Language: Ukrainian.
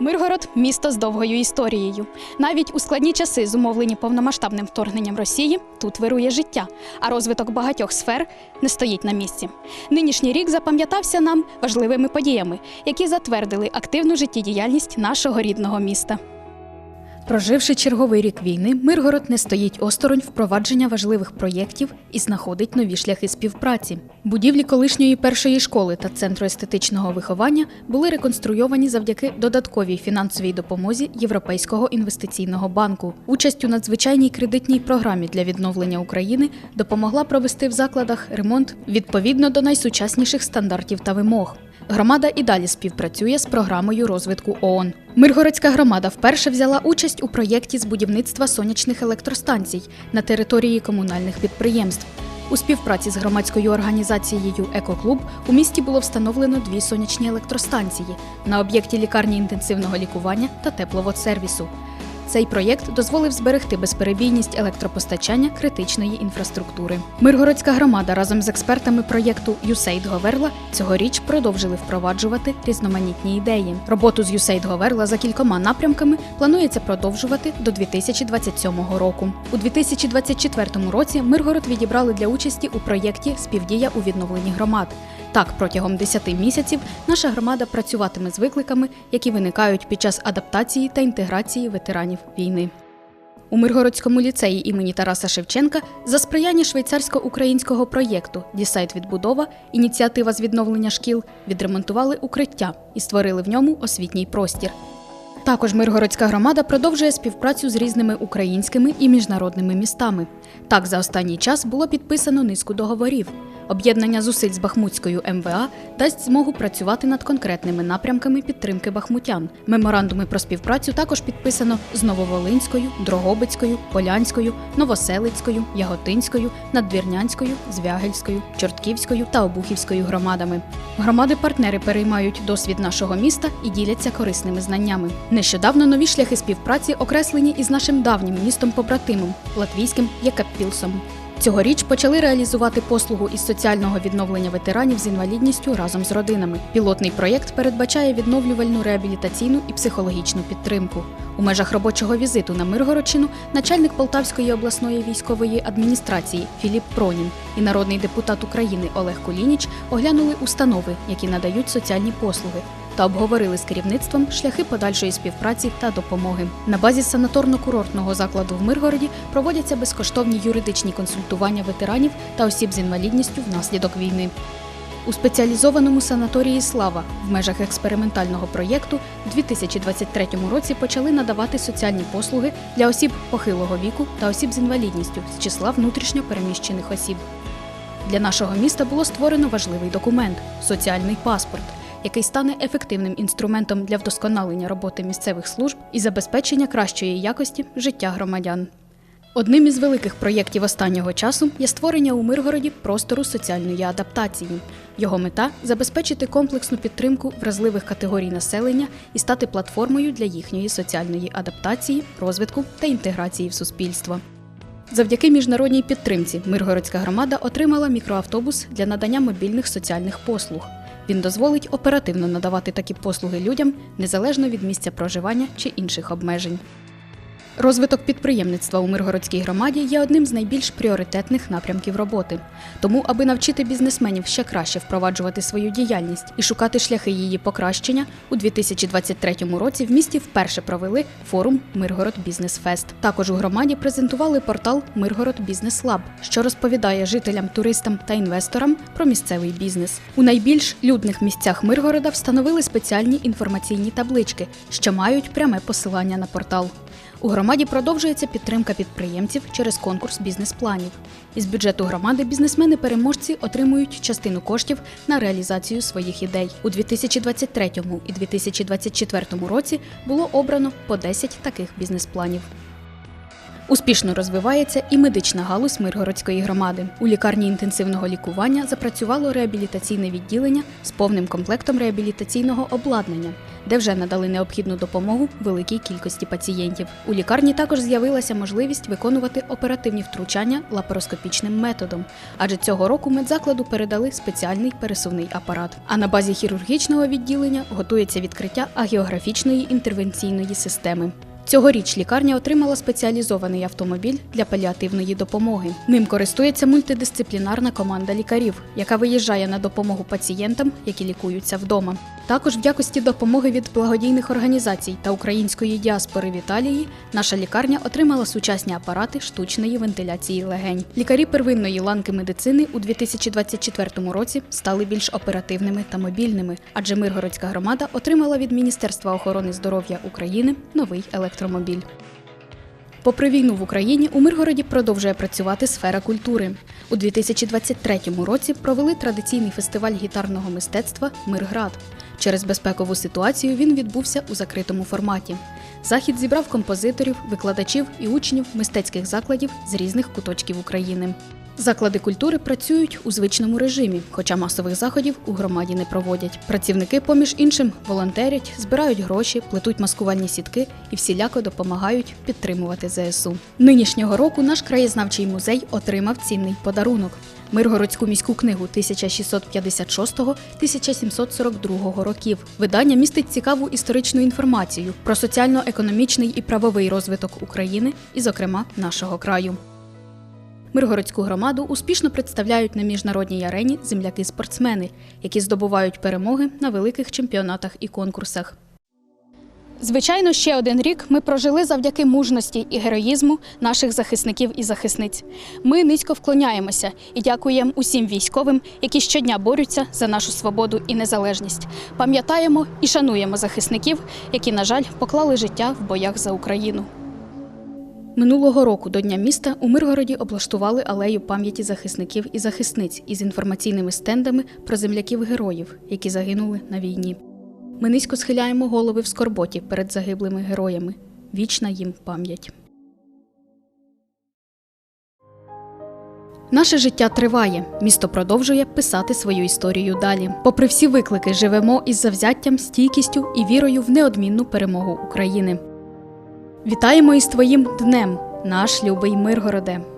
Миргород місто з довгою історією. Навіть у складні часи, зумовлені повномасштабним вторгненням Росії, тут вирує життя, а розвиток багатьох сфер не стоїть на місці. Нинішній рік запам'ятався нам важливими подіями, які затвердили активну життєдіяльність нашого рідного міста. Проживши черговий рік війни, Миргород не стоїть осторонь впровадження важливих проєктів і знаходить нові шляхи співпраці. Будівлі колишньої першої школи та центру естетичного виховання були реконструйовані завдяки додатковій фінансовій допомозі Європейського інвестиційного банку. Участь у надзвичайній кредитній програмі для відновлення України допомогла провести в закладах ремонт відповідно до найсучасніших стандартів та вимог. Громада і далі співпрацює з програмою розвитку ООН. Миргородська громада вперше взяла участь у проєкті з будівництва сонячних електростанцій на території комунальних підприємств. У співпраці з громадською організацією Екоклуб у місті було встановлено дві сонячні електростанції на об'єкті лікарні інтенсивного лікування та тепловодсервісу. Цей проєкт дозволив зберегти безперебійність електропостачання критичної інфраструктури. Миргородська громада разом з експертами проєкту «ЮСЕЙД Говерла цьогоріч продовжили впроваджувати різноманітні ідеї. Роботу з «ЮСЕЙД Говерла за кількома напрямками планується продовжувати до 2027 року. У 2024 році Миргород відібрали для участі у проєкті Співдія у відновленні громад. Так, протягом 10 місяців наша громада працюватиме з викликами, які виникають під час адаптації та інтеграції ветеранів війни. У Миргородському ліцеї імені Тараса Шевченка за сприяння швейцарсько-українського проєкту Дісайт відбудова ініціатива з відновлення шкіл відремонтували укриття і створили в ньому освітній простір. Також Миргородська громада продовжує співпрацю з різними українськими і міжнародними містами. Так, за останній час було підписано низку договорів. Об'єднання зусиль з Бахмутською МВА дасть змогу працювати над конкретними напрямками підтримки бахмутян. Меморандуми про співпрацю також підписано з Нововолинською, Дрогобицькою, Полянською, Новоселицькою, Яготинською, Надвірнянською, Звягельською, Чортківською та Обухівською громадами. Громади-партнери переймають досвід нашого міста і діляться корисними знаннями. Нещодавно нові шляхи співпраці окреслені із нашим давнім містом побратимом латвійським Єкаппілсом. Цьогоріч почали реалізувати послугу із соціального відновлення ветеранів з інвалідністю разом з родинами. Пілотний проєкт передбачає відновлювальну реабілітаційну і психологічну підтримку. У межах робочого візиту на Миргородщину начальник Полтавської обласної військової адміністрації Філіп Пронін і народний депутат України Олег Кулініч оглянули установи, які надають соціальні послуги. Та обговорили з керівництвом шляхи подальшої співпраці та допомоги. На базі санаторно-курортного закладу в Миргороді проводяться безкоштовні юридичні консультування ветеранів та осіб з інвалідністю внаслідок війни. У спеціалізованому санаторії Слава в межах експериментального проєкту у 2023 році почали надавати соціальні послуги для осіб похилого віку та осіб з інвалідністю з числа внутрішньо переміщених осіб. Для нашого міста було створено важливий документ соціальний паспорт, який стане ефективним інструментом для вдосконалення роботи місцевих служб і забезпечення кращої якості життя громадян. Одним із великих проєктів останнього часу є створення у Миргороді простору соціальної адаптації. Його мета забезпечити комплексну підтримку вразливих категорій населення і стати платформою для їхньої соціальної адаптації, розвитку та інтеграції в суспільство. Завдяки міжнародній підтримці Миргородська громада отримала мікроавтобус для надання мобільних соціальних послуг. Він дозволить оперативно надавати такі послуги людям незалежно від місця проживання чи інших обмежень. Розвиток підприємництва у Миргородській громаді є одним з найбільш пріоритетних напрямків роботи. Тому, аби навчити бізнесменів ще краще впроваджувати свою діяльність і шукати шляхи її покращення, у 2023 році в місті вперше провели форум Миргород Бізнес Фест. Також у громаді презентували портал Миргород Бізнес Лаб, що розповідає жителям, туристам та інвесторам про місцевий бізнес. У найбільш людних місцях Миргорода встановили спеціальні інформаційні таблички, що мають пряме посилання на портал. У громаді продовжується підтримка підприємців через конкурс бізнес-планів. Із бюджету громади бізнесмени-переможці отримують частину коштів на реалізацію своїх ідей. У 2023 і 2024 році було обрано по 10 таких бізнес-планів. Успішно розвивається і медична галузь Миргородської громади. У лікарні інтенсивного лікування запрацювало реабілітаційне відділення з повним комплектом реабілітаційного обладнання, де вже надали необхідну допомогу великій кількості пацієнтів. У лікарні також з'явилася можливість виконувати оперативні втручання лапароскопічним методом, адже цього року медзакладу передали спеціальний пересувний апарат. А на базі хірургічного відділення готується відкриття агіографічної інтервенційної системи. Цьогоріч лікарня отримала спеціалізований автомобіль для паліативної допомоги. Ним користується мультидисциплінарна команда лікарів, яка виїжджає на допомогу пацієнтам, які лікуються вдома. Також в якості допомоги від благодійних організацій та української діаспори в Італії наша лікарня отримала сучасні апарати штучної вентиляції легень. Лікарі первинної ланки медицини у 2024 році стали більш оперативними та мобільними, адже Миргородська громада отримала від Міністерства охорони здоров'я України новий електромобіль. Попри війну в Україні, у Миргороді продовжує працювати сфера культури. У 2023 році провели традиційний фестиваль гітарного мистецтва Мирград. Через безпекову ситуацію він відбувся у закритому форматі. Захід зібрав композиторів, викладачів і учнів мистецьких закладів з різних куточків України. Заклади культури працюють у звичному режимі, хоча масових заходів у громаді не проводять. Працівники, поміж іншим, волонтерять, збирають гроші, плетуть маскувальні сітки і всіляко допомагають підтримувати ЗСУ. Нинішнього року наш краєзнавчий музей отримав цінний подарунок. Миргородську міську книгу 1646-1742 років. Видання містить цікаву історичну інформацію про соціально-економічний і правовий розвиток України і, зокрема, нашого краю. Миргородську громаду успішно представляють на міжнародній арені земляки-спортсмени, які здобувають перемоги на великих чемпіонатах і конкурсах. Звичайно, ще один рік ми прожили завдяки мужності і героїзму наших захисників і захисниць. Ми низько вклоняємося і дякуємо усім військовим, які щодня борються за нашу свободу і незалежність. Пам'ятаємо і шануємо захисників, які, на жаль, поклали життя в боях за Україну. Минулого року до Дня міста у Миргороді облаштували алею пам'яті захисників і захисниць із інформаційними стендами про земляків-героїв, які загинули на війні. Ми низько схиляємо голови в скорботі перед загиблими героями. Вічна їм пам'ять. Наше життя триває. Місто продовжує писати свою історію далі. Попри всі виклики, живемо із завзяттям, стійкістю і вірою в неодмінну перемогу України. Вітаємо із твоїм днем, наш любий Миргороде!